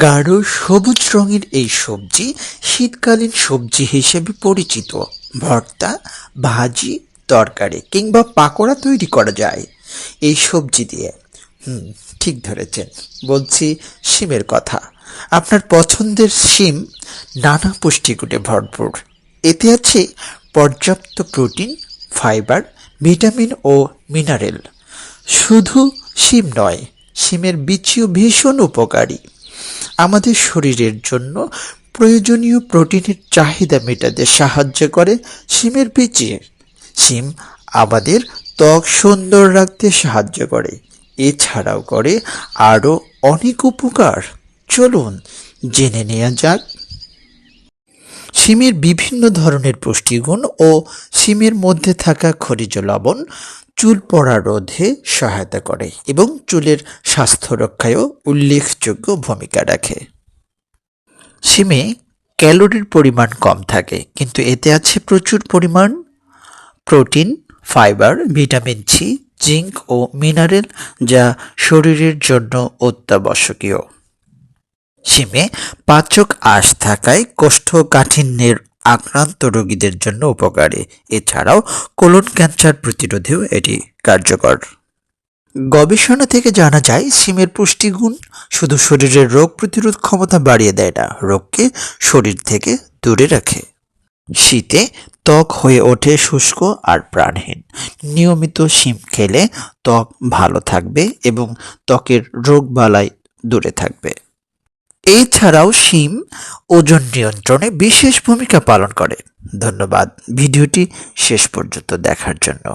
গাঢ় সবুজ রঙের এই সবজি শীতকালীন সবজি হিসেবে পরিচিত। ভর্তা, ভাজি, তরকারি কিংবা পাকোড়া তৈরি করা যায়। এই সবজি দিয়ে। হুম, ঠিক ধরেছেন। বলছি শিমের কথা। আপনার পছন্দের শিম নানা পুষ্টিগুণে ভরপুর। এতে আছে পর্যাপ্ত প্রোটিন, ফাইবার, ভিটামিন ও মিনারেল। শুধু শিম নয়, শিমের বীজও ভীষণ উপকারী। আমাদের শরীরের জন্য প্রয়োজনীয় প্রোটিনের চাহিদা মেটাতে সাহায্য করে শিমের বীজে শিম আমাদের ত্বক সুন্দর রাখতে সাহায্য করে। এছাড়াও করে আরও অনেক উপকার। চলুন জেনে নেওয়া যাক। শিমের বিভিন্ন ধরনের পুষ্টিগুণ ও শিমের মধ্যে থাকা খনিজ লবণ চুল পড়া রোধে সহায়তা করে এবং চুলের স্বাস্থ্য রক্ষায়ও উল্লেখযোগ্য ভূমিকা রাখে। শিমে ক্যালোরির পরিমাণ কম থাকে, কিন্তু এতে আছে প্রচুর পরিমাণ protein, fibre, vitamin C zinc ও মিনারেল, যা শরীরের জন্য অত্যাবশ্যকীয়। শিমে পাচক আঁশ থাকায় কোষ্ঠকাঠিন্যের আক্রান্ত রোগীদের জন্য উপকারী। এছাড়াও কোলন ক্যান্সার প্রতিরোধেও এটি কার্যকর। গবেষণা থেকে জানা যায় শিমের পুষ্টিগুণ শুধু শরীরের রোগ প্রতিরোধ ক্ষমতা বাড়িয়ে দেয় না, রোগকে শরীর থেকে দূরে রাখে। শীতে ত্বক হয়ে ওঠে শুষ্ক আর প্রাণহীন। নিয়মিত শিম খেলে ত্বক ভালো থাকবে এবং ত্বকের রোগবালাই দূরে থাকবে। এছাড়াও শিম ওজন নিয়ন্ত্রণে বিশেষ ভূমিকা পালন করে। ধন্যবাদ। ভিডিওটি শেষ পর্যন্ত দেখার জন্য।